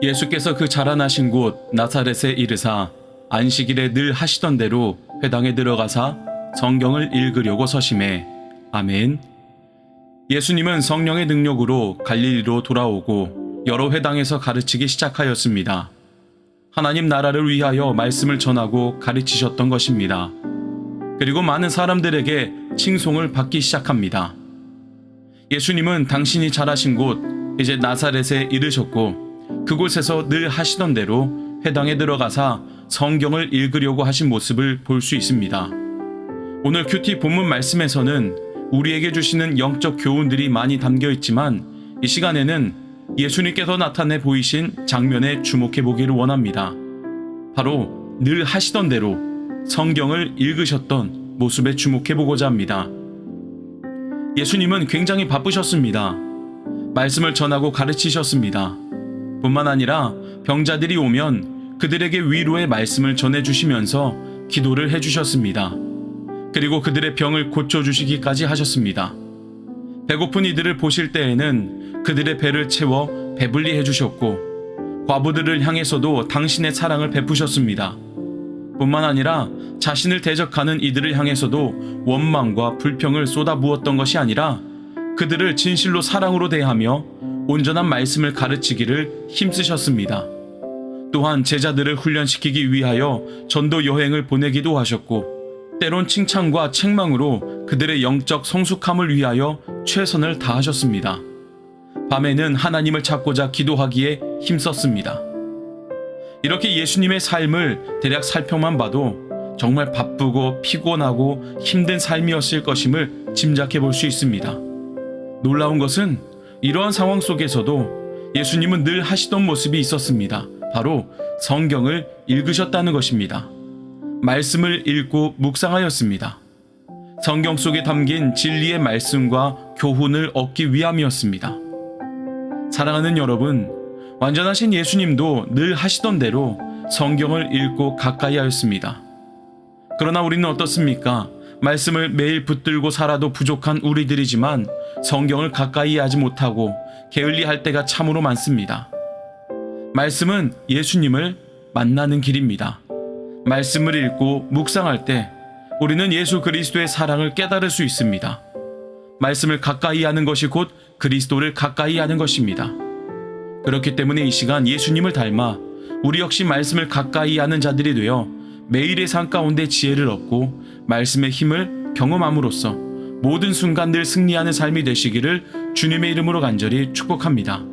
예수께서 그 자라나신 곳 나사렛에 이르사 안식일에 늘 하시던 대로 회당에 들어가사 성경을 읽으려고 서심해 아멘. 예수님은 성령의 능력으로 갈릴리로 돌아오고 여러 회당에서 가르치기 시작하였습니다. 하나님 나라를 위하여 말씀을 전하고 가르치셨던 것입니다. 그리고 많은 사람들에게 칭송을 받기 시작합니다. 예수님은 당신이 자라신 곳 이제 나사렛에 이르셨고 그곳에서 늘 하시던 대로 회당에 들어가사 성경을 읽으려고 하신 모습을 볼 수 있습니다. 오늘 큐티 본문 말씀에서는 우리에게 주시는 영적 교훈들이 많이 담겨 있지만 이 시간에는 예수님께서 나타내 보이신 장면에 주목해 보기를 원합니다. 바로 늘 하시던 대로 성경을 읽으셨던 모습에 주목해 보고자 합니다. 예수님은 굉장히 바쁘셨습니다. 말씀을 전하고 가르치셨습니다. 뿐만 아니라 병자들이 오면 그들에게 위로의 말씀을 전해주시면서 기도를 해주셨습니다. 그리고 그들의 병을 고쳐주시기까지 하셨습니다. 배고픈 이들을 보실 때에는 그들의 배를 채워 배불리 해주셨고, 과부들을 향해서도 당신의 사랑을 베푸셨습니다. 뿐만 아니라 자신을 대적하는 이들을 향해서도 원망과 불평을 쏟아부었던 것이 아니라 그들을 진실로 사랑으로 대하며 온전한 말씀을 가르치기를 힘쓰셨습니다. 또한 제자들을 훈련시키기 위하여 전도 여행을 보내기도 하셨고, 때론 칭찬과 책망으로 그들의 영적 성숙함을 위하여 최선을 다하셨습니다. 밤에는 하나님을 찾고자 기도하기에 힘썼습니다. 이렇게 예수님의 삶을 대략 살펴만 봐도 정말 바쁘고 피곤하고 힘든 삶이었을 것임을 짐작해 볼 수 있습니다. 놀라운 것은 이러한 상황 속에서도 예수님은 늘 하시던 모습이 있었습니다. 바로 성경을 읽으셨다는 것입니다. 말씀을 읽고 묵상하였습니다. 성경 속에 담긴 진리의 말씀과 교훈을 얻기 위함이었습니다. 사랑하는 여러분, 완전하신 예수님도 늘 하시던 대로 성경을 읽고 가까이 하였습니다. 그러나 우리는 어떻습니까? 말씀을 매일 붙들고 살아도 부족한 우리들이지만 성경을 가까이 하지 못하고 게을리 할 때가 참으로 많습니다. 말씀은 예수님을 만나는 길입니다. 말씀을 읽고 묵상할 때 우리는 예수 그리스도의 사랑을 깨달을 수 있습니다. 말씀을 가까이 하는 것이 곧 그리스도를 가까이 하는 것입니다. 그렇기 때문에 이 시간 예수님을 닮아 우리 역시 말씀을 가까이 하는 자들이 되어 매일의 삶 가운데 지혜를 얻고 말씀의 힘을 경험함으로써 모든 순간들 승리하는 삶이 되시기를 주님의 이름으로 간절히 축복합니다.